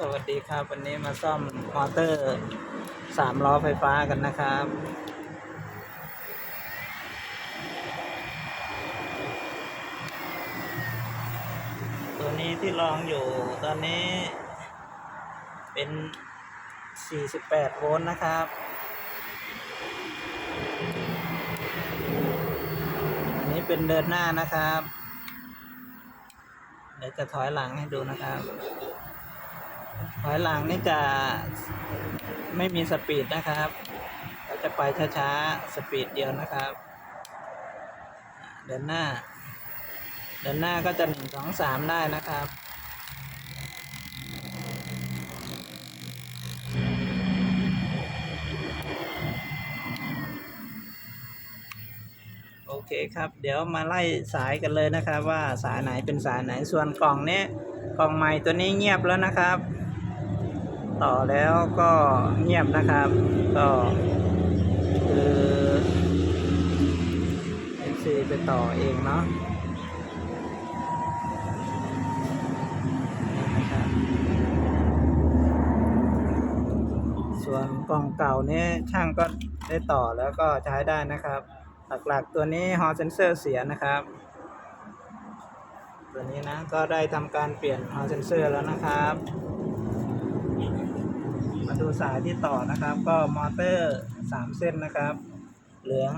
สวัสดีครับ วันนี้มาซ่อมมอเตอร์สามล้อไฟฟ้ากันนะครับ ตัวนี้ที่ลองอยู่ตอนนี้เป็น 48 โวลต์นะครับอันนี้เป็นเดินหน้านะครับ เดี๋ยวจะถอยหลังให้ดูนะครับ อยหลังนี่จะไม่มีสปีดนะครับก็จะไปช้าๆ สปีดเดียวนะครับ เดินหน้า เดินหน้าก็จะหนึ่งสองสามได้นะครับโอเคครับ เดี๋ยวมาไล่สายกันเลยนะครับ ว่าสายไหนเป็นสายไหนส่วนกล่องเนี้ยกล่องใหม่ตัวนี้เงียบแล้วนะครับ ต่อแล้วก็เงียบนะครับ ก็คือ FC ไปต่อเองเนาะส่วนกล่องเก่านี้ช่างก็ได้ต่อแล้วก็ใช้ได้นะครับ หลักๆตัวนี้ฮอเซนเซอร์เสียนะครับ ตัวนี้นะก็ได้ทำการเปลี่ยนฮอเซนเซอร์แล้วนะครับ มาดูสายที่ต่อนะครับ ก็มอเตอร์สามเส้นนะครับ เหลือง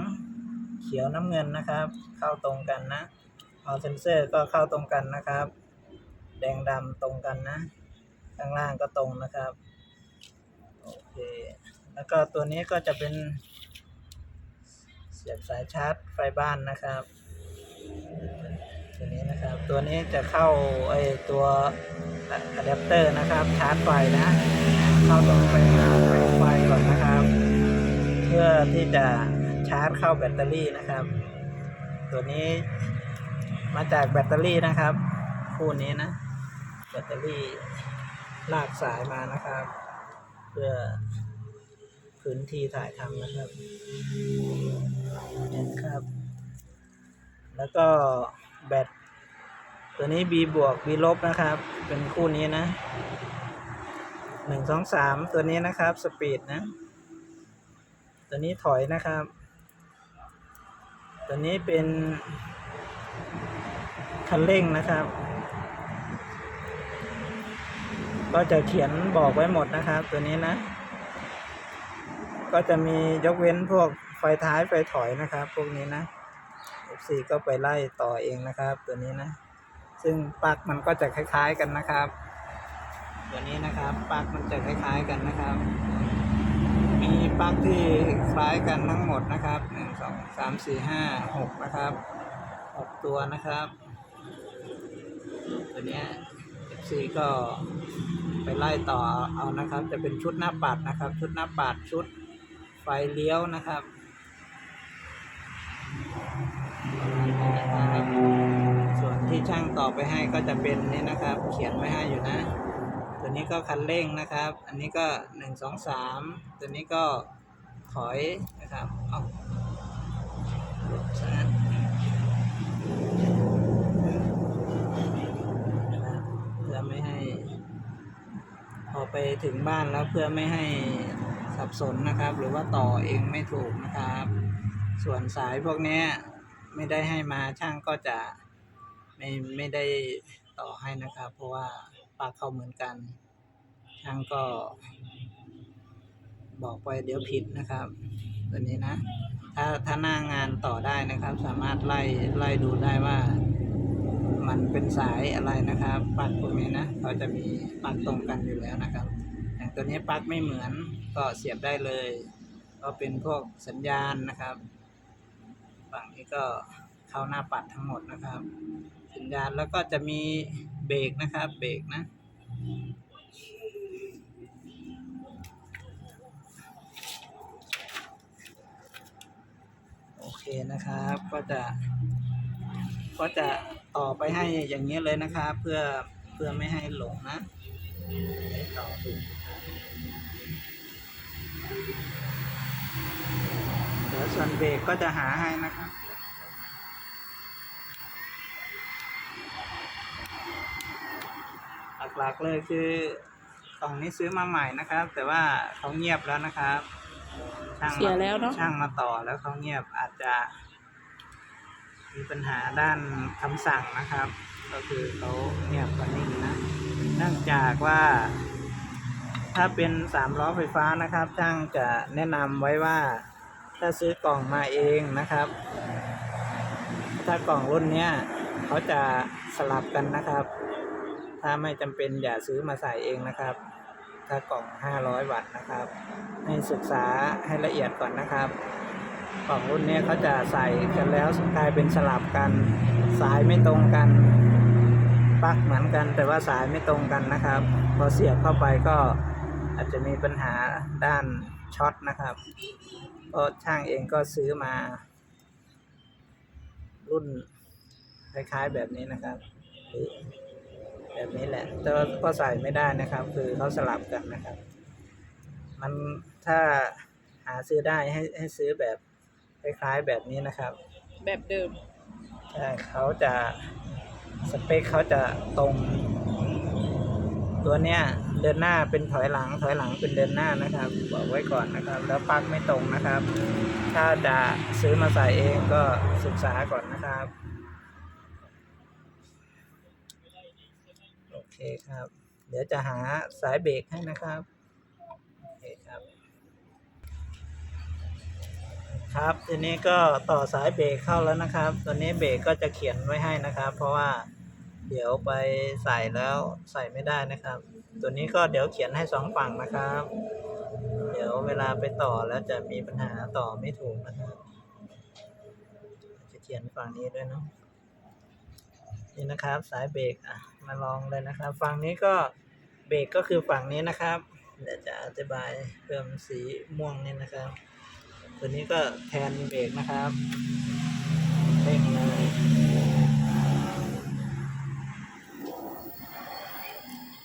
เขียวน้ำเงินนะครับ เข้าตรงกันนะฮอเซนเซอร์ก็เข้าตรงกันนะครับ แดงดำตรงกันนะ ข้างล่างก็ตรงนะครับ โอเค แล้วก็ตัวนี้ก็จะเป็น เสียบสายชาร์จไฟบ้านนะครับ ตัวนี้นะครับ ตัวนี้จะเข้าไอตัวอะแดปเตอร์นะครับ ชาร์จไฟนะ เข้าตรงไปหาไฟก่อนนะครับ เพื่อที่จะชาร์จเข้าแบตเตอรี่นะครับ ตัวนี้มาจากแบตเตอรี่นะครับ คู่นี้นะ แบตเตอรี่ลากสายมานะครับ เพื่อพื้นที่ถ่ายทำนะครับเนี่ยนครับ แล้วก็แบตตัวนี้ B บวก B ลบนะครับ เป็นคู่นี้นะ หนึ่งสองสามตัวนี้นะครับ สปีดนะ ตัวนี้ถอยนะครับ ตัวนี้เป็นคันเร่งนะครับ ก็จะเขียนบอกไว้หมดนะครับ ตัวนี้นะ ก็จะมียกเว้นพวกไฟท้ายไฟถอยนะครับ พวกนี้นะ FC ก็ไปไล่ต่อเองนะครับ ตัวนี้นะ ซึ่งปลั๊กมันก็จะคล้าย ๆกันนะครับ ตัวนี้นะครับปลั๊กมันจะคล้ายๆกันนะครับ มีปลั๊กที่คล้ายกันทั้งหมดนะครับหนึ่งสองสามสี่ห้าหกนะครับหกตัวนะครับ ตัวนี้ย FC ก็ไปไล่ต่อเอานะครับ จะเป็นชุดหน้าปัดนะครับ ชุดหน้าปัดชุดไฟเลี้ยวนะครับส่วนที่ช่างต่อไปให้ก็จะเป็นนี่นะครับ เขียนไว้ให้อยู่นะ นี้ก็คันเร่งนะครับ อันนี้ก็หนึ่งสองสามตัวนี้ก็ถอยนะครับเอาหลุดซะนะครับเพื่อไม่ให้ พอไปถึงบ้านแล้วเพื่อไม่ให้สับสนนะครับ หรือว่าต่อเองไม่ถูกนะครับ ส่วนสายพวกนี้ไม่ได้ให้มาช่างก็จะไม่ไม่ได้ต่อให้นะครับ เพราะว่าปลั๊กเขาเหมือนกัน ช่างก็ บอกไปเดี๋ยวผิดนะครับตัวนี้นะ ถ้าถ้าหน้างานต่อได้นะครับ สามารถไล่ไล่ดูได้ว่า มันเป็นสายอะไรนะครับปลั๊กพวกนี้นะเขาจะมีปลั๊กตรงกันอยู่แล้วนะครับอย่างตัวนี้ปลั๊กไม่เหมือนก็เสียบได้เลย ก็เป็นพวกสัญญาณนะครับ ฝั่งนี้ก็เข้าหน้าปัดทั้งหมดนะครับ สัญญาณแล้วก็จะมีเบรกนะครับ เบรกนะ เคนะครับ ก็จะก็จะต่อไปให้อย่างนี้เลยนะครับ เพื่อเพื่อไม่ให้หลงนะต่อถูกเดี๋ยวส่วนเบรกก็จะหาให้นะครับหลักๆเลยคือ กล่องนี้ซื้อมาใหม่นะครับ แต่ว่าเขาเงียบแล้วนะครับ ช่างมาเสียแล้วเนอะ ช่างมาต่อแล้วเขาเงียบอาจจะ มีปัญหาด้านคำสั่งนะครับ ก็คือเขาเงียบกว่านิ่งนะเนื่องจากว่า ถ้าเป็นสามล้อไฟฟ้านะครับช่างจะแนะนำไว้ว่า ถ้าซื้อกล่องมาเองนะครับ ถ้ากล่องรุ่นเนี้ยเขาจะสลับกันนะครับ ถ้าไม่จำเป็นอย่าซื้อมาใส่เองนะครับ ถ้ากล่อง 500 วัตต์นะครับ ให้ศึกษาให้ละเอียดก่อนนะครับกล่องรุ่นนี้เขาจะใส่กันแล้วกลายเป็นสลับกันสายไม่ตรงกันปลั๊กเหมือนกันแต่ว่าสายไม่ตรงกันนะครับ พอเสียบเข้าไปก็อาจจะมีปัญหาด้านช็อตนะครับเพราะช่างเองก็ซื้อมา รุ่นคล้ายๆแบบนี้นะครับ แบบนี้แหละ แต่ว่าก็ใส่ไม่ได้นะครับ คือเขาสลับกันนะครับ มันถ้าหาซื้อได้ให้ให้ซื้อแบบคล้ายๆแบบนี้นะครับ แบบเดิมใช่เขาจะสเปคเขาจะตรง ตัวเนี้ยเดินหน้าเป็นถอยหลัง ถอยหลังเป็นเดินหน้านะครับ บอกไว้ก่อนนะครับ แล้วปลั๊กไม่ตรงนะครับ ถ้าจะซื้อมาใส่เองก็ศึกษาก่อนนะครับ โอ เคครับ เดี๋ยวจะหาสายเบรกให้นะครับ โอเคครับ ครับ ทีนี้ก็ต่อสายเบรกเข้าแล้วนะครับ ตัวนี้เบรกก็จะเขียนไว้ให้นะครับ เพราะว่าเดี๋ยวไปใส่แล้วใส่ไม่ได้นะครับ ตัวนี้ก็เดี๋ยวเขียนให้สองฝั่งนะครับ เดี๋ยวเวลาไปต่อแล้วจะมีปัญหาต่อไม่ถูกนะครับ จะเขียนฝั่งนี้ด้วยเนาะนี่นะครับ สายเบรกอะ มาลองเลยนะครับ ฝั่งนี้ก็เบรกก็คือฝั่งนี้นะครับ เดี๋ยวจะอธิบายเพิ่มสีม่วงนี่นะครับ ตัวนี้ก็แทนเบรกนะครับเร่งเลย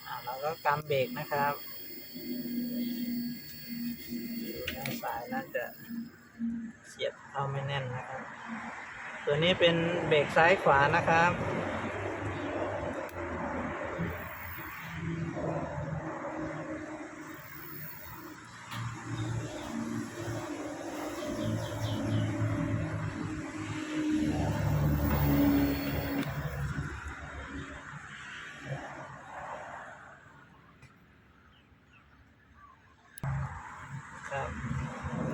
อ่าเราก็กำเบรกนะครับด้านซ้ายน่าจะเสียบเข้าไม่แน่นนะครับ ตัวนี้เป็นเบรกซ้ายขวานะครับ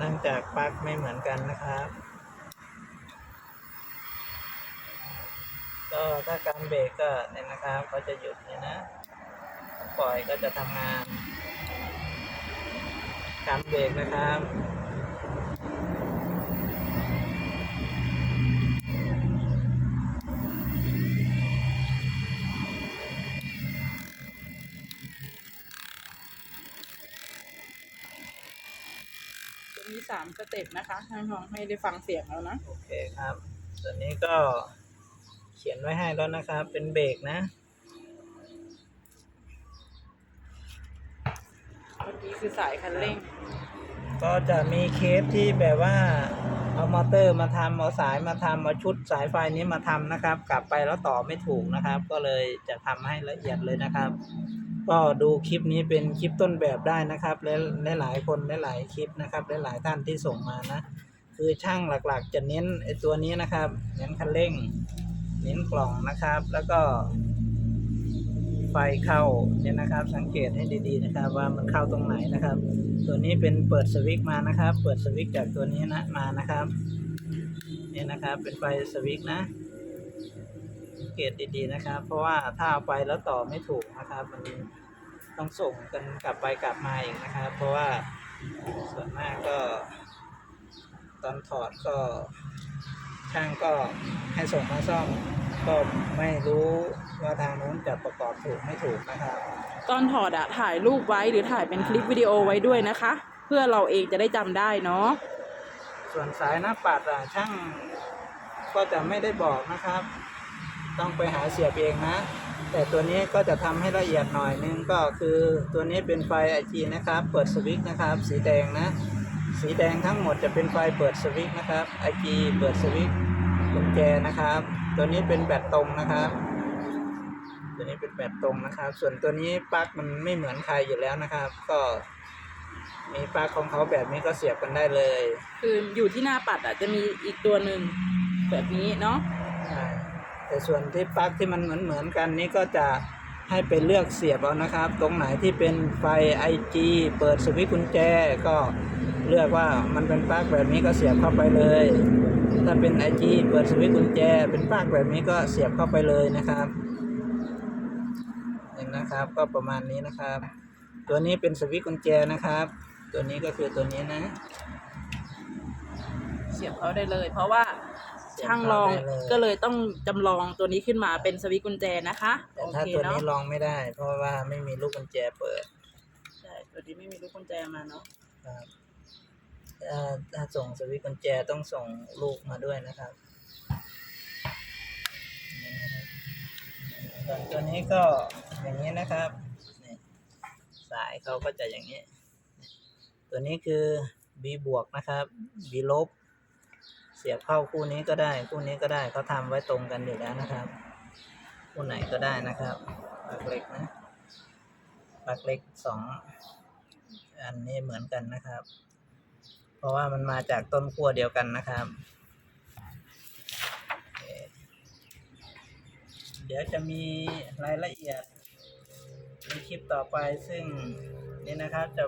เนื่องจากปลั๊กไม่เหมือนกันนะครับ ก็ถ้าการเบรกก็เนี่ย นะครับเขาจะหยุดเนี่ยนะ ปล่อยก็จะทำงานการเบรกนะครับจะมีสามสเต็ปนะคะให้ลองให้ได้ฟังเสียงแล้วนะ โอเคครับตัวนี้ก็เขียนไว้ให้แล้วนะครับ เป็นเบรกนะ มื่อกี้คือสายคันเร่ง ก็จะมีเคสที่แบบว่าเอามอเตอร์มาทำเอาสายมาทำเอาชุดสายไฟนี้มาทำนะครับ กลับไปแล้วต่อไม่ถูกนะครับ ก็เลยจะทำให้ละเอียดเลยนะครับ ก็ดูคลิปนี้เป็นคลิปต้นแบบได้นะครับและหลายคนหลายคลิปนะครับหลายท่านที่ส่งมานะ คือช่างหลักๆ จะเน้นไอ้ตัวนี้นะครับ เน้นคันเร่ง เน้นกล่องนะครับ แล้วก็ ไฟเข้าเนี่ยนะครับ สังเกตให้ดีๆนะครับ ว่ามันเข้าตรงไหนนะครับ ตัวนี้เป็นเปิดสวิตช์มานะครับ เปิดสวิตช์จากตัวนี้นะมานะครับเนี่ยนะครับ เป็นไฟสวิตช์นะสังเกตดีๆนะครับ เพราะว่าถ้าเอาไปแล้วต่อไม่ถูกนะครับ มันต้องส่งกันกลับไปกลับมาอีกนะครับ เพราะว่าส่วนมากก็ ตอนถอดก็ช่างก็ให้ส่งมาซ่อมก็ไม่รู้ ว่าทางนู้นจะประกอบถูกไม่ถูกนะครับ ตอนถอดอะถ่ายรูปไว้หรือถ่ายเป็นคลิปวิดีโอไว้ด้วยนะคะ เพื่อเราเองจะได้จำได้เนาะส่วนสายหน้าปัดอะช่างก็จะไม่ได้บอกนะครับ ต้องไปหาเสียบเองนะ แต่ตัวนี้ก็จะทำให้ละเอียดหน่อยนึงก็คือตัวนี้เป็นไฟไอจีนะครับ เปิดสวิตช์นะครับ สีแดงนะ สีแดงทั้งหมดจะเป็นไฟเปิดสวิตช์นะครับไอจีเปิดสวิตช์กุญแจนะครับ ตัวนี้เป็นแบตตรงนะครับตัว นี้เป็นแบบตรงนะครับ ส่วนตัวนี้ปลั๊กมันไม่เหมือนใครอยู่แล้วนะครับ ก็ มีปลั๊กของเขาแบบนี้ก็เสียบกันได้เลยคืออยู่ที่หน้าปัดอะจะมีอีกตัวหนึ่งแบบนี้เนาะใช่แต่ส่วนที่ปลั๊กที่มันเหมือนเหมือนๆกันนี้ก็จะให้ไปเลือกเสียบเอานะครับ ตรงไหนที่เป็นไฟ IG เปิดสวิตช์กุญแจก็เลือกว่ามันเป็นปลั๊กแบบนี้ก็เสียบเข้าไปเลย ถ้าเป็น IG เปิดสวิตช์กุญแจ เป็นปลั๊กแบบนี้ก็เสียบเข้าไปเลยนะครับเห็ นนะครับ ก็ประมาณนี้นะครับ ตัวนี้เป็นสวิตช์กุญแจนะครับ ตัวนี้ก็คือตัวนี้นะเสียบเขาได้เลย เพราะว่าเสียบช่างลองเข้าได้เลยก็เลยต้องจำลองตัวนี้ขึ้นมาเป็นสวิตช์กุญแจนะคะแต่โอถ้าเคตัวเนาะนี้ลองไม่ได้ เพราะว่าไม่มีลูกกุญแจเปิดใช่ตัวนี้ไม่มีลูกกุญแจมาเนาะครับถ้าถ้าส่งสวิตช์กุญแจต้องส่งลูกมาด้วยนะครับนี่นะครับ ส่วนตัวนี้ก็อย่างนี้นะครับสายเขาก็จะอย่างนี้ ตัวนี้คือ B บวกนะครับ B ลบ เสียบเข้าคู่นี้ก็ได้ คู่นี้ก็ได้เขาทำไว้ตรงกันอยู่แล้วนะครับ คู่ไหนก็ได้นะครับปลักเล็กนะปลักเล็กสองอันนี้เหมือนกันนะครับ เพราะว่ามันมาจากต้นขั้วเดียวกันนะครับโอเค เดี๋ยวจะมีรายละเอียดในคลิปต่อไปซึ่งนี่นะครับจะ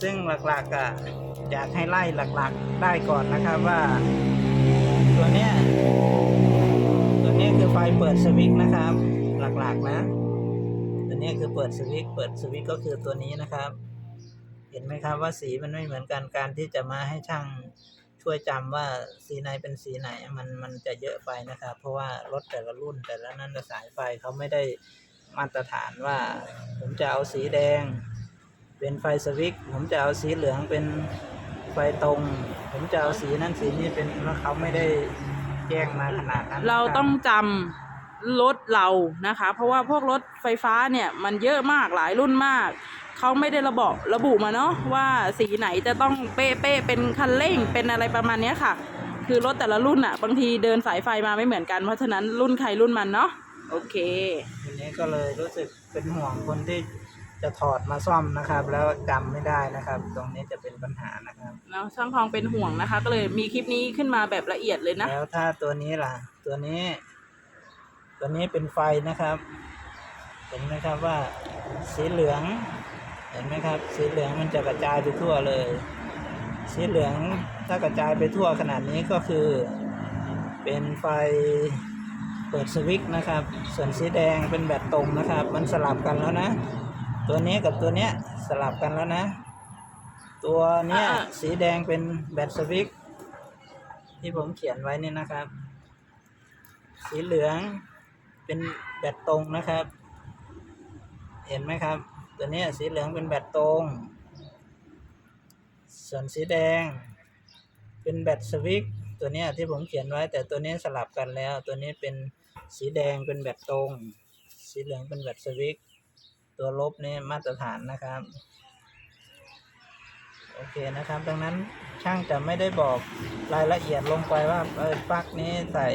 ซึ่งหลักๆอะอยากให้ไล่หลักๆได้ก่อนนะครับว่า ตัวเนี้ยตัวเนี้ยคือไฟเปิดสวิตช์นะครับ หลักๆนะ ตัวเนี้ยคือเปิดสวิตช์เปิดสวิตช์ก็คือตัวนี้นะครับ เห็นไหมครับว่าสีมันไม่เหมือนกันการที่จะมาให้ช่าง ช่วยจำว่าสีไหนเป็นสีไหนมันมันจะเยอะไปนะครับ เพราะว่ารถแต่ละรุ่นแต่ละนั้นสายไฟเขาไม่ได้มาตรฐานว่า ผมจะเอาสีแดง เป็นไฟสวิตผมจะเอาสีเหลืองเป็นไฟตรง ผมจะเอาสีนั้นสีนี้เป็นแล้วเขาไม่ได้แจ้งมาขนาดนั้นเราต้องจำรถเรานะคะ เพราะว่าพวกรถไฟฟ้าเนี่ยมันเยอะมากหลายรุ่นมาก เขาไม่ได้ระบอกระบุมาเนาะว่าสีไหนจะต้องเป๊ะๆเป็นคันเร่งเป็นอะไรประมาณเนี้ยค่ะ คือรถแต่ละรุ่นอะบางทีเดินสายไฟมาไม่เหมือนกันเพราะฉะนั้นรุ่นใครรุ่นมันเนาะโอเคทีนี้ก็เลยรู้สึกเป็นห่วงคนที่จะถอดมาซ่อมนะครับ แล้วจำไม่ได้นะครับ ตรงนี้จะเป็นปัญหานะครับแล้วช่างทองเป็นห่วงนะคะ ก็เลยมีคลิปนี้ขึ้นมาแบบละเอียดเลยนะแล้วถ้าตัวนี้ล่ะ ตัวนี้ ตัวนี้เป็นไฟนะครับ เห็นไหมครับว่าสีเหลือง เห็นไหมครับ สีเหลืองมันจะกระจายไปทั่วเลย สีเหลืองถ้ากระจายไปทั่วขนาดนี้ก็คือ เป็นไฟเปิดสวิตช์นะครับ ส่วนสีแดงเป็นแบตตรงนะครับ มันสลับกันแล้วนะ ตัวนี้กับตัวเนี้ยสลับกันแล้วนะ ตัวเนี้ยอ่าสีแดงเป็นแบตสวิตช์ที่ผมเขียนไว้นี่นะครับ สีเหลืองเป็นแบตตรงนะครับ เห็นไหมครับ ตัวนี้สีเหลืองเป็นแบตตรง ส่วนสีแดง เป็นแบตสวิตตัวนี้ที่ผมเขียนไว้ แต่ตัวนี้สลับกันแล้ว ตัวนี้เป็นสีแดงเป็นแบตตรง สีเหลืองเป็นแบตสวิตตัวลบนี่มาตรฐานนะครับโอเคนะครับ ดังนั้นช่างจะไม่ได้บอกรายละเอียดลงไปว่าเออปลั๊กนี้ใส่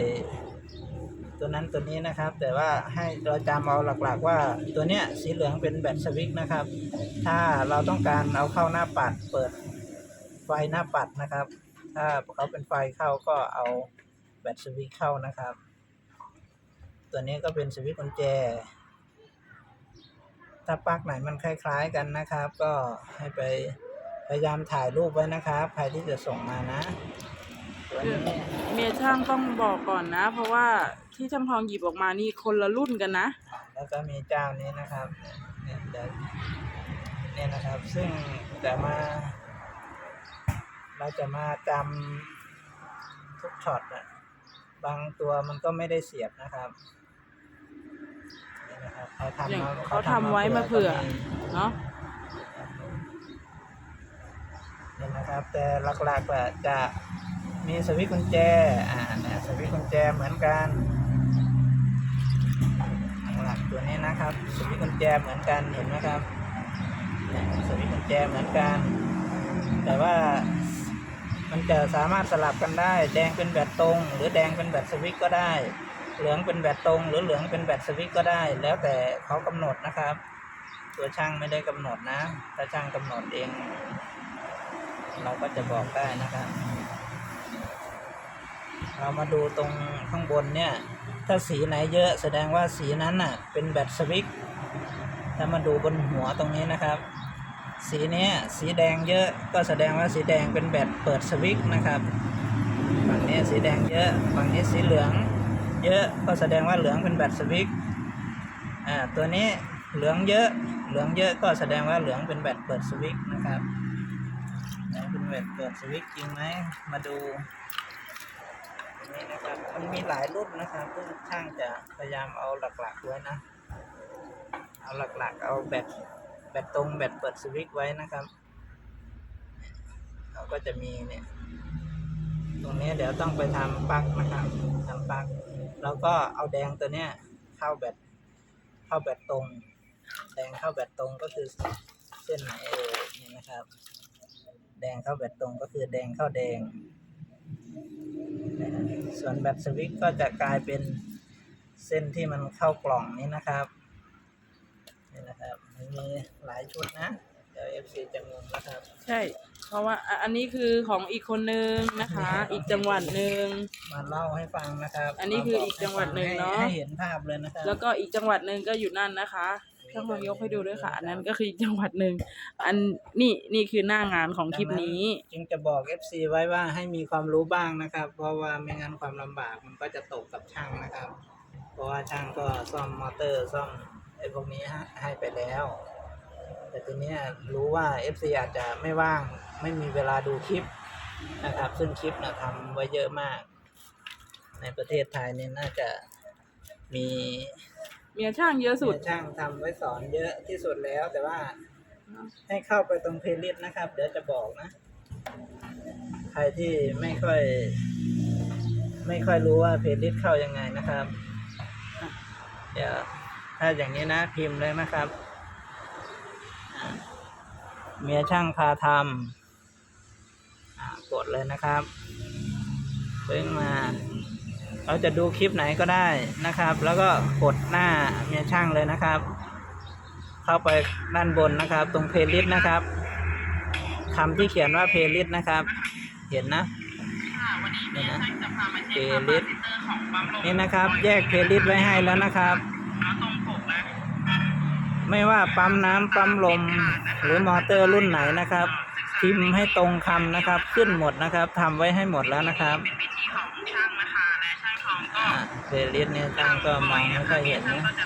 ตัวนั้นตัวนี้นะครับ แต่ว่าให้เราจำเอาหลักๆ ว่าตัวเนี้ยสีเหลืองเป็นแบตสวิตช์นะครับ ถ้าเราต้องการเอาเข้าหน้าปัดเปิดไฟหน้าปัดนะครับ ถ้าเขาเป็นไฟเข้าก็เอาแบตสวิตช์เข้านะครับ ตัวนี้ก็เป็นสวิตช์กุญแจ ถ้าปลั๊กไหนมันคล้าย ๆกันนะครับ ก็ให้ไปพยายามถ่ายรูปไว้นะครับใครที่จะส่งมานะ ตัวนี้เมียช่างต้องบอกก่อนนะ เพราะว่าที่ช่างทองหยิบออกมานี่คนละรุ่นกันนะ แล้วก็มีเจ้านี้นะครับเนี่ยเดี๋ยวเนี่ยนะครับ ซึ่งจะมา เราจะมาจำทุกช็อตนะบางตัวมันก็ไม่ได้เสียบนะครับนี่นะครับเขาทำอย่างมาเขาทำไว้มาเผื่อก็มีเนาะเนี่ยนะครับ แต่หลักๆอะจะ มีสวิตช์กุญแจ อ่าเนี่ยสวิตช์กุญแจเหมือนกันหลักตัวนี้นะครับ สวิตช์กุญแจเหมือนกันเห็นไหมครับสวิตช์กุญแจเหมือนกัน แต่ว่ามันจะสามารถสลับกันได้ แดงเป็นแบตตรง หรือแดงเป็นแบตสวิตช์ก็ได้ เหลืองเป็นแบตตรง หรือเหลืองเป็นแบตสวิตช์ก็ได้ แล้วแต่เขากำหนดนะครับ ตัวช่างไม่ได้กำหนดนะ ถ้าช่างกำหนดเอง เราก็จะบอกได้นะครับ เรามาดูตรงข้างบนเนี่ย ถ้าสีไหนเยอะแสดงว่าสีนั้นน่ะ เป็นแบตสวิตถ้ามาดูบนหัวตรงนี้นะครับ สีเนี้ยสีแดงเยอะก็แสดงว่าสีแดงเป็นแบตเปิดสวิตนะครับฝั่งนี้สีแดงเยอะฝั่งนี้สีเหลือง เยอะก็แสดงว่าเหลืองเป็นแบตสวิตอ่าตัวนี้เหลืองเยอะเหลืองเยอะก็แสดงว่าเหลืองเป็นแบตเปิดสวิตนะครับเหลืองเป็นแบตเปิดสวิตจริงไหมมาดู นี้นะครับมันมีหลายรุ่นนะครับซึ่งช่างจะพยายามเอาหลักๆไว้นะ เอาหลักๆ เอาแบตแบตตรงแบตเปิดสวิตช์ไว้นะครับเราก็จะมีเนี่ยตรงนี้เดี๋ยวต้องไปทำปลั๊กนะครับทำปลั๊กแล้วก็เอาแดงตัวเนี้ยเข้าแบตเข้าแบตตรง แดงเข้าแบตตรงก็คือเส้นไหนเอ่ยนี่นะครับ แดงเข้าแบตตรงก็คือแดงเข้าแดง ส่วนแบตสวิตช์ก็จะกลายเป็นเส้นที่มันเข้ากล่องนี้นะครับนี่นะครับมันมีหลายชุดนะเดี๋ยว FC จะงงนะครับ ใช่ เพราะว่าอะอันนี้คือของอีกคนนึงนะคะ อีกจังหวัดหนึ่งมาเล่าให้ฟังนะครับ อันนี้คืออีกจังหวัดหนึ่งเนอะให้เห็นภาพเลยนะครับ แล้วก็อีกจังหวัดหนึ่งก็อยู่นั่นนะคะ ช่างทองยกให้ดูด้วยค่ะอันนั้นก็คืออีกจังหวัดหนึ่งอันนี่นี่คือหน้างานของคลิปนี้ จึงจะบอก FC ไว้ว่าให้มีความรู้บ้างนะครับ เพราะว่าไม่งั้นความลำบากมันก็จะตกกับช่างนะครับ เพราะว่าช่างก็ซ่อมมอเตอร์ซ่อมไอ้พวกนี้ให้ให้ไปแล้ว แต่ทีเนี้ยรู้ว่า FC อาจจะไม่ว่างไม่มีเวลาดูคลิปนะครับ ซึ่งคลิปนะทำไว้เยอะมาก ในประเทศไทยนี่น่าจะมี เมียช่างเยอะสุด ช่างทำไว้สอนเยอะที่สุดแล้ว แต่ว่า ให้เข้าไปตรงเพลย์ลิสต์นะครับ เดี๋ยวจะบอกนะ ใครที่ไม่ค่อย ไม่ค่อยรู้ว่าเพลย์ลิสต์เข้ายังไงนะครับ เดี๋ยวถ้าอย่างนี้นะพิมพ์เลยนะครับ เมียช่างพาทำกดเลยนะครับเพิ่งมา เราจะดูคลิปไหนก็ได้นะครับ แล้วก็กดหน้าเมียช่างเลยนะครับ เข้าไปด้านบนนะครับ ตรงเพลย์ลิสต์นะครับคำที่เขียนว่าเพลย์ลิสต์นะครับ เห็นนะนี่นะเพลย์ลิสต์นี่นะครับ แยกเพลย์ลิสต์ไว้ให้แล้วนะครับไม่ว่าปั๊มน้ำปั๊มลม หรือมอเตอร์รุ่นไหนนะครับพิมพ์ให้ตรงคำนะครับ ขึ้นหมดนะครับทำไว้ให้หมดแล้วนะครับ เพลย์ลิสต์เนี่ยช่างก็มองไม่ค่อยเห็นนะก็จะ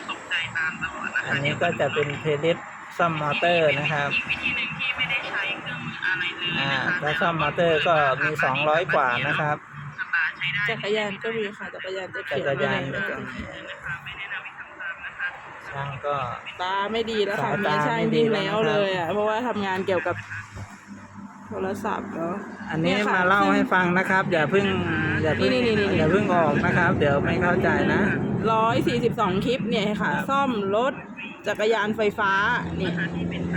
อันนี้ก็จะเป็นเพลย์ลิสต์ซ่อมมอเตอร์นะครับอีกวิธีหนึ่งที่ไม่ได้ใช้เครื่องมืออะไรเลยอ่านะคะถ้าซ่อมมอเตอร์ก็มีสองร้อยกว่านะครับจักรยานก็มีค่ะจักรยานจะเขียนไว้ยานในก็นั้นมีนะคะไม่แนะนำให้ทำตานะคะช่างก็ตาไม่ดีแล้วค่ะสายเมีตายช่างไม่ดีแล้วเลยอะเพราะว่าทำงานเกี่ยวกับ โทรศัพท์เนาะอันนี้เนี่ยค่ะมาเล่าให้ฟังนะครับ อย่าเพิ่งอย่าเพิ่งนี่ๆๆๆอย่าเพิ่งออกนะครับ เดี๋ยวไม่เข้าใจนะ ร้อยสี่สิบสองคลิปเนี่ยค่ะครับซ่อมรถจักรยานไฟฟ้านี่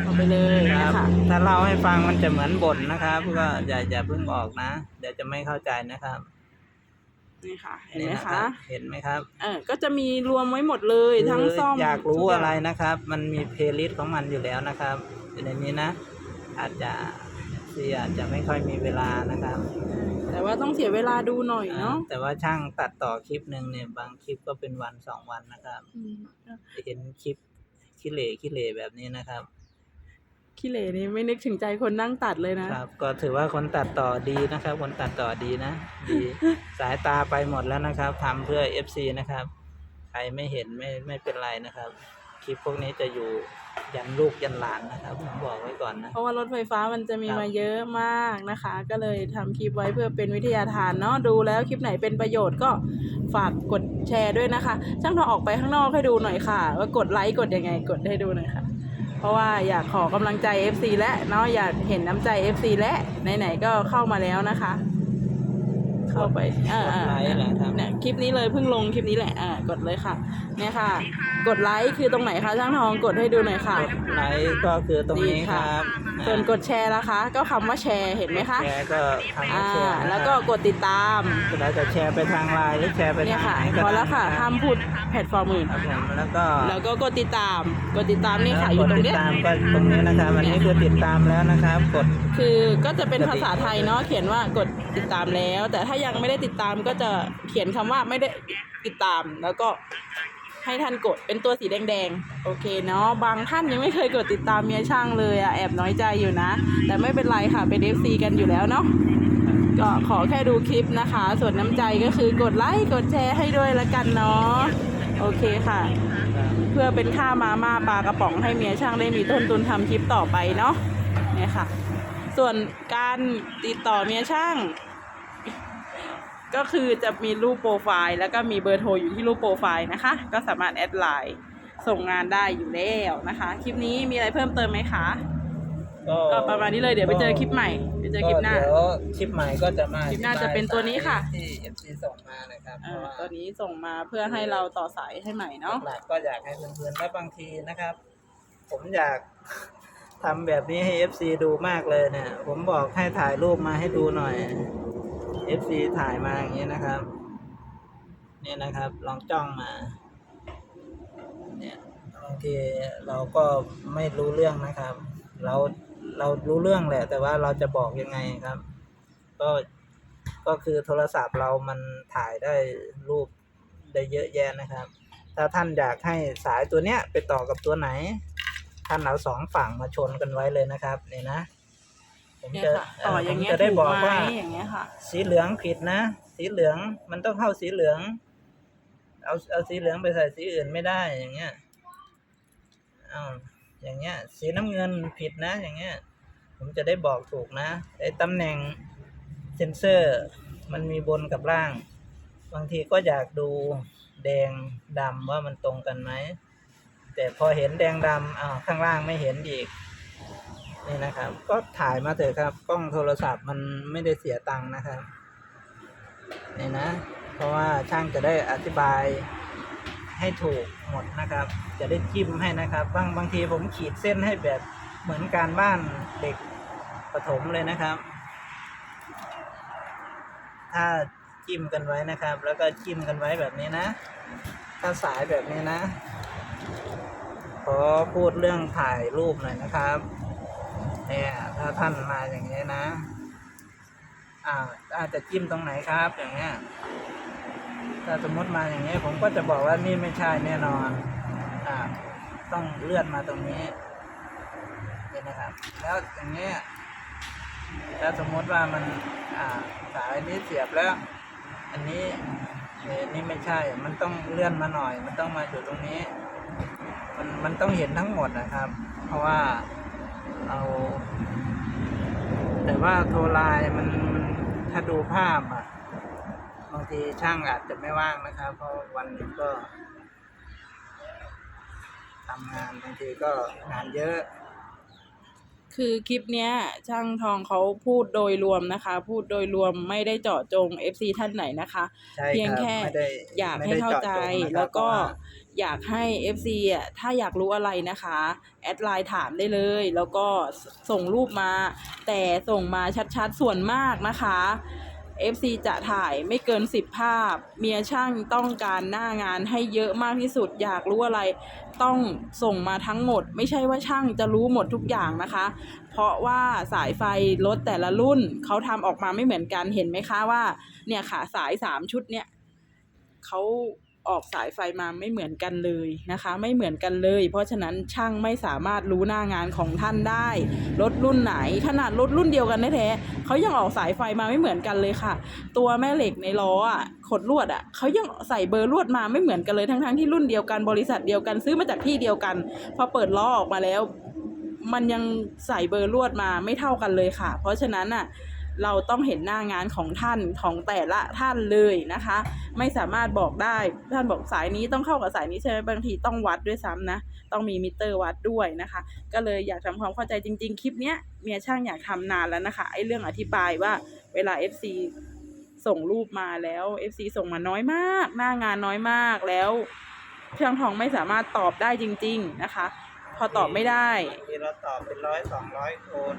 เอาไปเลยคนะรับคะถ้าเล่าให้ฟังมันจะเหมือนบ่นนะครับ ก็อย่าอย่าเพิ่งออกนะ เดี๋ยวจะไม่เข้าใจนะครับนี่ค่ะ เห็นไหมนี่รคะับเห็นไหมครับเออก็จะมีรวมไว้หมดเลยทั้งซ่อมอยากรู้ทุย่งอะไรนะครับ มันมีเพลย์ลิสต์ของมันอยู่แล้วนะครับอยู่ในนี้นะ อาจจะ เสียอาจจะไม่ค่อยมีเวลานะครับ แต่ว่าต้องเสียเวลาดูหน่อยเนาะแต่ว่าช่างตัดต่อคลิปหนึ่งเนี่ยบางคลิปก็เป็นวันสองวันนะครับอืมเห็นคลิปขี้เหร่ขี้เหร่แบบนี้นะครับขี้เหร่นี่ไม่นึกถึงใจคนนั่งตัดเลยนะครับ ก็ถือว่าคนตัดต่อดีนะครับ คนตัดต่อดีนะ ดีสายตาไปหมดแล้วนะครับทำเพื่อ FC นะครับ ใครไม่เห็นไม่ไม่เป็นไรนะครับ คลิปพวกนี้จะอยู่ ยันลูกยันหลานนะครับผมบอกไว้ก่อนนะ เพราะว่ารถไฟฟ้ามันจะมีครับ มาเยอะมากนะคะ ก็เลยทำคลิปไว้เพื่อเป็นวิทยาทานเนาะดูแล้วคลิปไหนเป็นประโยชน์ก็ฝากกดแชร์ด้วยนะคะ ช่างทองออกไปข้างนอกให้ดูหน่อยค่ะ ว่ากดไลค์กดยังไงกดให้ดูหน่อยค่ะ เพราะว่าอยากขอกำลังใจ FC และเนาะอยากเห็นน้ำใจ FC และไหนๆก็เข้ามาแล้วนะคะ เข้าไปเออกดไลค์เหรอครับเนี่ยคลิปนี้เลยเพิ่งลงคลิปนี้แหละอ่ากดเลยค่ะเนี่ยค่ะ กดไลค์คือตรงไหนคะช่างทองกดให้ดูหน่อยค่ะไลค์ก็คือตรงนี้ดีคค่ะรับส่วนกดแชร์นะคะ ก็คำว่าแชร์เห็นไหมคะแชร์ก็ทำให้อ่าแชร์นะครับแล้วก็กดติดตามเราจะแชร์ไปทางไลน์หรือแชร์ไปเนี่ยทางค่ะไหนก็พอแล้วค่ะได้นห้ามพูดแพลตฟอร์มอื่นครับผมแล้วก็แล้วก็กดติดตามกดติดตามนี่ค่ะแล้วอยู่ตรงกดเนี้ติยดตามก็ตรงนี้นะครับอันนี้คือติดตามแล้วนะครับ กดคือก็จะเป็นภาษาไทยเนาะเขียนว่ากดติดตามแล้ว แต่ถ้ายังไม่ได้ติดตามก็จะเขียนคำว่าไม่ได้ติดตาม แล้วก็ให้ท่านกดเป็นตัวสีแดงๆ โอเคเนาะบางท่านยังไม่เคยกดติดตามเมียช่างเลยอะแอบน้อยใจอยู่นะ แต่ไม่เป็นไรค่ะเป็น FC กันอยู่แล้วเนาะก็ขอแค่ดูคลิปนะคะ ส่วนน้ำใจก็คือกดไลค์กดแชร์ให้ด้วยละกันเนาะโอเคค่ะ เพื่อเป็นค่ามาม่าปลากระป๋องให้เมียช่างได้มีต้นทุนทำคลิปต่อไปเนาะเนี่ยค่ะ ส่วนการติดต่อเมียช่าง ก็คือจะมีรูปโปรไฟล์แล้วก็มีเบอร์โทรอยู่ที่รูปโปรไฟล์นะคะ ก็สามารถแอดไลน์ส่งงานได้อยู่แล้วนะคะ คลิปนี้มีอะไรเพิ่มเติมไหมคะ ก็ประมาณนี้เลยเดี๋ยวไปเจอคลิปใหม่ไปเจอคลิปหน้าก็เดี๋ยวคลิปใหม่ก็จะมาคลิปหน้าจะเป็นตัวนี้ค่ะ ที่ FC ส่งมานะครับเพอ่าราะว่าตัวนี้ส่งมาเพื่อให้เราต่อสายให้ใหม่เนาะ หลักๆก็อยากให้เพื่อนๆและบางทีนะครับ ผมอยากทำแบบนี้ให้ FC ดูมากเลยเนี่ย ผมบอกให้ถ่ายรูปมาให้ดูหน่อย FC ถ่ายมาอย่างนี้นะครับ เนี่ยนะครับ ลองจ้องมา เนี่ยบางทีเราก็ไม่รู้เรื่องนะครับ เราเรารู้เรื่องแหละ แต่ว่าเราจะบอกยังไงครับ ก็ก็คือโทรศัพท์เรามันถ่ายได้รูปได้เยอะแยะนะครับ ถ้าท่านอยากให้สายตัวเนี้ยไปต่อกับตัวไหน ท่านเอาสองฝั่งมาชนกันไว้เลยนะครับ นี่นะ ผมเนี่ยจะค่ะ ต่ออย่างเงี้ยผมจะได้ถูกบอกไหมว่า อย่างเงี้ยค่ะ สีเหลืองผิดนะ สีเหลืองมันต้องเข้าสีเหลือง เอาเอาสีเหลืองไปใส่สีอื่นไม่ได้อย่างเงี้ยเอาอย่างเงี้ย สีน้ำเงินผิดนะ อย่างเงี้ย ผมจะได้บอกถูกนะไอ้ตำแหน่งเซนเซอร์ มันมีบนกับล่าง บางทีก็อยากดูแดงดำว่ามันตรงกันไหม แต่พอเห็นแดงดำอ้าวข้างล่างไม่เห็นอีก นี่นะครับ ก็ถ่ายมาเถอะครับ กล้องโทรศัพท์มันไม่ได้เสียตังค์นะครับนี่นะ เพราะว่าช่างจะได้อธิบายให้ถูกหมดนะครับ จะได้จิ้มให้นะครับ บางบางทีผมขีดเส้นให้แบบเหมือนการบ้านเด็กประถมเลยนะครับ ถ้าจิ้มกันไว้นะครับ แล้วก็จิ้มกันไว้แบบนี้นะ ถ้าสายแบบนี้นะ ขอพูดเรื่องถ่ายรูปหน่อยนะครับ เนี่ยถ้าท่านมาอย่างนี้นะอ่าอาจจะจิ้มตรงไหนครับอย่างเงี้ยถ้าสมมติมาอย่างเงี้ยผมก็จะบอกว่านี่ไม่ใช่แน่นอนอ่าต้องเลื่อนมาตรงนี้นี่นะครับ แล้วอย่างเงี้ยถ้าสมมติว่ามันอ่าสายนี้เสียบแล้ว อันนี้เอ่อนี่ไม่ใช่ มันต้องเลื่อนมาหน่อย มันต้องมาอยู่ตรงนี้ มันมันต้องเห็นทั้งหมดนะครับ เพราะว่า เราแต่ว่าโทรไลน์มันมันถ้าดูภาพอะบางทีช่างอาจจะไม่ว่างนะครับ เพราะวันหนึ่งก็ทำงานบางทีก็งานเยอะ คือคลิปเนี้ย ช่างทองเขาพูดโดยรวมนะคะ พูดโดยรวมไม่ได้เจาะจง FC ท่านไหนนะคะ ใช่เพียงรับแค่ไม่ได้อยากไม่ให้ได้เข้าจาะใจจงนะครับแล้วก็เพราะว่า อยากให้ FC อะถ้าอยากรู้อะไรนะคะ แอดไลน์ถามได้เลย แล้วก็ส่งรูปมา แต่ส่งมาชัดๆ ส่วนมากนะคะ FC จะถ่ายไม่เกิน 10 ภาพ เมียช่างต้องการหน้างานให้เยอะมากที่สุด อยากรู้อะไร ต้องส่งมาทั้งหมด ไม่ใช่ว่าช่างจะรู้หมดทุกอย่างนะคะ เพราะว่าสายไฟรถแต่ละรุ่นเขาทำออกมาไม่เหมือนกันเห็นไหมคะว่า เนี่ยค่ะสายสามชุดเนี่ยเขา ออกสายไฟมาไม่เหมือนกันเลยนะคะ ไม่เหมือนกันเลย เพราะฉะนั้นช่างไม่สามารถรู้หน้างานของท่านได้ รถรุ่นไหนขนาดรถรุ่นเดียวกันแท้ๆเขายังออกสายไฟมาไม่เหมือนกันเลยค่ะ ตัวแม่เหล็กในล้ออะขดลวดอะเขายังใส่เบอร์ลวดมาไม่เหมือนกันเลยทั้งๆที่รุ่นเดียวกันบริษัทเดียวกันซื้อมาจากที่เดียวกันพอเปิดล้อออกมาแล้ว มันยังใส่เบอร์ลวดมาไม่เท่ากันเลยค่ะ เพราะฉะนั้นน่ะ เราต้องเห็นหน้างานของท่านของแต่ละท่านเลยนะคะ ไม่สามารถบอกได้ท่านบอกสายนี้ต้องเข้ากับสายนี้ใช่ไหมบางทีต้องวัดด้วยซ้ำนะ ต้องมีมิเตอร์วัดด้วยนะคะ ก็เลยอยากทำความเข้าใจจริง ๆ คลิปเนี้ยเมียช่างอยากทำนานแล้วนะคะไอ้เรื่องอธิบายว่าเวลา FC ส่งรูปมาแล้ว FC ส่งมาน้อยมาก หน้างานน้อยมากแล้วช่างทองไม่สามารถตอบได้จริง ๆนะคะ พอตอบไม่ได้ที่เราตอบเป็นร้อยสองร้อยคน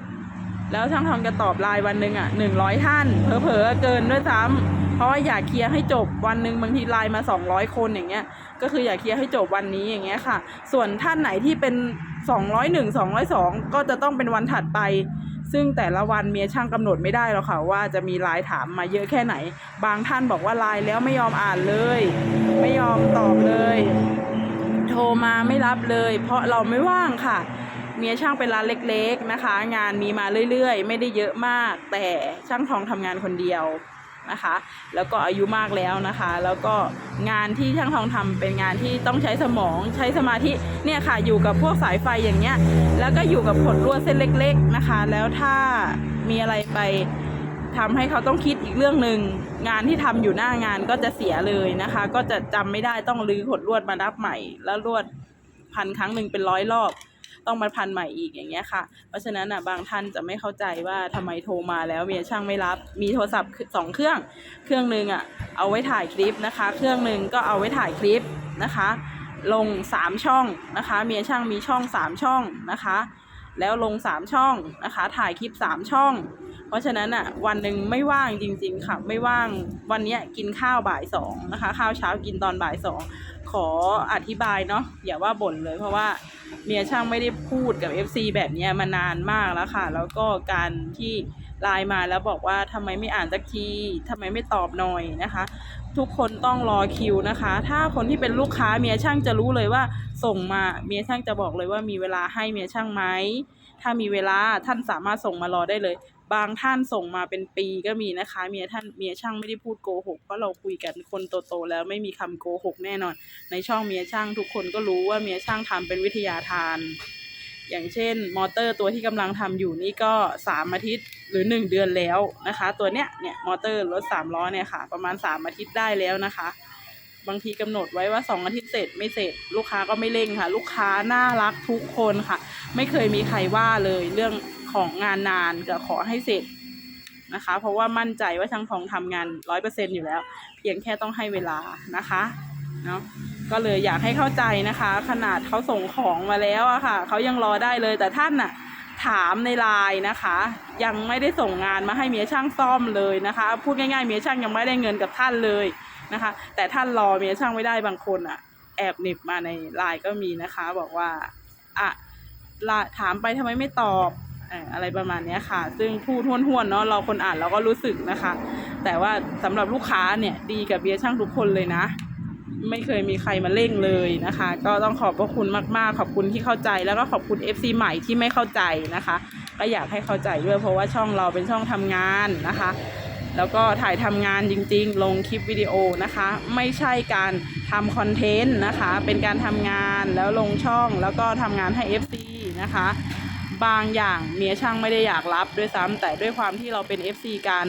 แล้วช่างทองจะตอบไลน์วันหนึ่งอะหนึ่งร้อยท่านเผลอๆเกินด้วยซ้ำเพราะว่าอยากเคลียร์ให้จบวันหนึ่งบางทีไลน์มาสองร้อยคนอย่างเงี้ยก็คืออยากเคลียร์ให้จบวันนี้อย่างเงี้ยค่ะ ส่วนท่านไหนที่เป็นสองร้อยหนึ่งสองร้อยสองก็จะต้องเป็นวันถัดไป ซึ่งแต่ละวันเมียช่างกำหนดไม่ได้หรอกค่ะว่าจะมีไลน์ถามมาเยอะแค่ไหน บางท่านบอกว่าไลน์แล้วไม่ยอมอ่านเลย ไม่ยอมตอบเลย โทรมาไม่รับเลย เพราะเราไม่ว่างค่ะ เมียช่างเป็นร้านเล็กๆนะคะ งานมีมาเรื่อยๆ ไม่ได้เยอะมาก แต่ช่างทองทำงานคนเดียวนะคะ แล้วก็อายุมากแล้วนะคะ แล้วก็งานที่ช่างทองทำเป็นงานที่ต้องใช้สมองใช้สมาธิเนี่ยค่ะอยู่กับพวกสายไฟอย่างเงี้ยแล้วก็อยู่กับขดลวดเส้นเล็ก ๆนะคะ แล้วถ้ามีอะไรไปทำให้เขาต้องคิดอีกเรื่องหนึ่งงานที่ทำอยู่หน้างานก็จะเสียเลยนะคะ ก็จะจำไม่ได้ต้องรื้อขดลวดมานับใหม่ แล้วลวดพันครั้งหนึ่งเป็นร้อยรอบ ต้องมาพันใหม่อีกอย่างเงี้ยค่ะ เพราะฉะนั้นอะบางท่านจะไม่เข้าใจว่าทำไมโทรมาแล้วเมียช่างไม่รับ มีโทรศัพท์สองเครื่อง เครื่องหนึ่งอะเอาไว้ถ่ายคลิปนะคะ เครื่องหนึ่งก็เอาไว้ถ่ายคลิปนะคะ ลงสามช่องนะคะ เมียช่างมีช่องสามช่องนะคะ แล้วลงสามช่องนะคะ ถ่ายคลิปสามช่อง ราะฉะนั้นอะวันหนึ่งไม่ว่างจริง ๆ ค่ะ ไม่ว่างวันนี้กินข้าวบ่ายสองนะคะ ข้าวเช้ากินตอนบ่ายสองขออธิบายเนาะอย่าว่าบ่นเลยเพราะว่าเมียช่างไม่ได้พูดกับ FC แบบนี้มานานมากแล้วค่ะ แล้วก็การที่ไลน์มาแล้วบอกว่าทำไมไม่อ่านสักทีทำไมไม่ตอบหน่อยนะคะ ทุกคนต้องรอคิวนะคะ ถ้าคนที่เป็นลูกค้าเมียช่างจะรู้เลยว่าส่งมาเมียช่างจะบอกเลยว่ามีเวลาให้เมียช่างไหมถ้ามีเวลาท่านสามารถส่งมารอได้เลยบางท่านส่งมาเป็นปีก็มีนะคะ เมียท่านเมียช่างไม่ได้พูดโกหกเพราะเราคุยกันคนโตๆแล้วไม่มีคำโกหกแน่นอน ในช่องเมียช่างทุกคนก็รู้ว่าเมียช่างทำเป็นวิทยาทาน อย่างเช่น มอเตอร์ตัวที่กำลังทำอยู่นี่ก็สามอาทิตย์หรือหนึ่งเดือนแล้วนะคะ ตัวเนี้ยเนี่ยมอเตอร์รถสามล้อเนี่ยค่ะ ประมาณสามอาทิตย์ได้แล้วนะคะ บางทีกำหนดไว้ว่าสองอาทิตย์เสร็จไม่เสร็จ ลูกค้าก็ไม่เร่งค่ะ ลูกค้าน่ารักทุกคนค่ะ ไม่เคยมีใครว่าเลยเรื่อง ของงานนานกับขอให้เสร็จนะคะ เพราะว่ามั่นใจว่าช่างทองทำงานร้อยเปอร์เซ็นอยู่แล้ว เพียงแค่ต้องให้เวลานะคะเนาะก็เลยอยากให้เข้าใจนะคะ ขนาดเขาส่งของมาแล้วอะค่ะเขายังรอได้เลยแต่ท่านน่ะถามในไลน์นะคะ ยังไม่ได้ส่งงานมาให้เมียช่างซ่อมเลยนะคะ พูดง่ายๆเมียช่างยังไม่ได้เงินกับท่านเลยนะคะ แต่ท่านรอเมียช่างไม่ได้บางคนอะแอบหนิบมาในไลน์ก็มีนะคะ บอกว่าอะถามไปทำไมไม่ตอบ อะไรประมาณนี้ค่ะ ซึ่งพูดห้วนๆเนาะเราคนอ่านเราก็รู้สึกนะคะ แต่ว่าสำหรับลูกค้าเนี่ยดีกับเบียร์ช่างทุกคนเลยนะ ไม่เคยมีใครมาเร่งเลยนะคะ ก็ต้องขอบพระคุณมากๆ ขอบคุณที่เข้าใจแล้วก็ขอบคุณ FC ใหม่ที่ไม่เข้าใจนะคะ ก็อยากให้เข้าใจด้วยเพราะว่าช่องเราเป็นช่องทำงานนะคะ แล้วก็ถ่ายทำงานจริงๆ ลงคลิปวิดีโอนะคะ ไม่ใช่การทำคอนเทนต์นะคะ เป็นการทำงานแล้วลงช่องแล้วก็ทำงานให้ FC นะคะ บางอย่างเมียช่างไม่ได้อยากรับด้วยซ้ำแต่ด้วยความที่เราเป็น FC กัน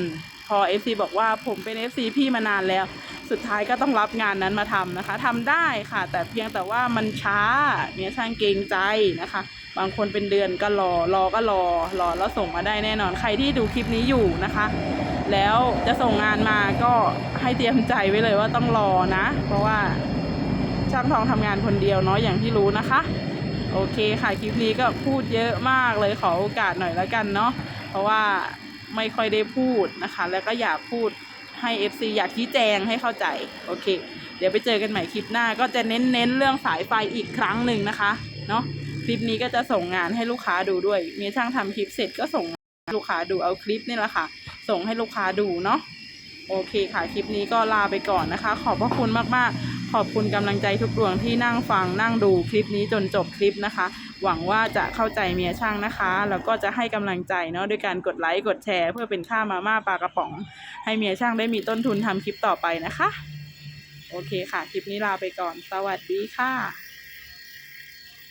พอ FC บอกว่าผมเป็น FC พี่มานานแล้ว สุดท้ายก็ต้องรับงานนั้นมาทำนะคะทำได้ค่ะ แต่เพียงแต่ว่ามันช้าเมียช่างเกรงใจนะคะ บางคนเป็นเดือนก็รอรอก็รอรอแล้วส่งมาได้แน่นอนใครที่ดูคลิปนี้อยู่นะคะ แล้วจะส่งงานมาก็ให้เตรียมใจไว้เลยว่าต้องรอนะ เพราะว่าช่างทองทำงานคนเดียวเนาะอย่างที่รู้นะคะ โอเคค่ะคลิปนี้ก็พูดเยอะมากเลยขอโอกาสหน่อยแล้วกันเนาะเพราะว่าไม่ค่อยได้พูดนะคะ แล้วก็อยากพูดให้ FC อยากชี้แจงให้เข้าใจโอเค เดี๋ยวไปเจอกันใหม่คลิปหน้า ก็จะเน้นเน้นเรื่องสายไฟอีกครั้งหนึ่งนะคะเนาะคลิปนี้ก็จะส่งงานให้ลูกค้าดูด้วย มีช่างทำคลิปเสร็จก็ส่งลูกค้าดูเอาคลิปนี่แหละค่ะ ส่งให้ลูกค้าดูเนาะโอเคค่ะ คลิปนี้ก็ลาไปก่อนนะคะ ขอบพระคุณมากๆ ขอบคุณกำลังใจทุกดวงที่นั่งฟังนั่งดูคลิปนี้จนจบคลิปนะคะ หวังว่าจะเข้าใจเมียช่างนะคะ แล้วก็จะให้กำลังใจเนาะด้วยการกดไลค์กดแชร์ เพื่อเป็นค่ามาม่าปลากระป๋อง ให้เมียช่างได้มีต้นทุนทำคลิปต่อไปนะคะ โอเคค่ะ คลิปนี้ลาไปก่อน สวัสดีค่ะ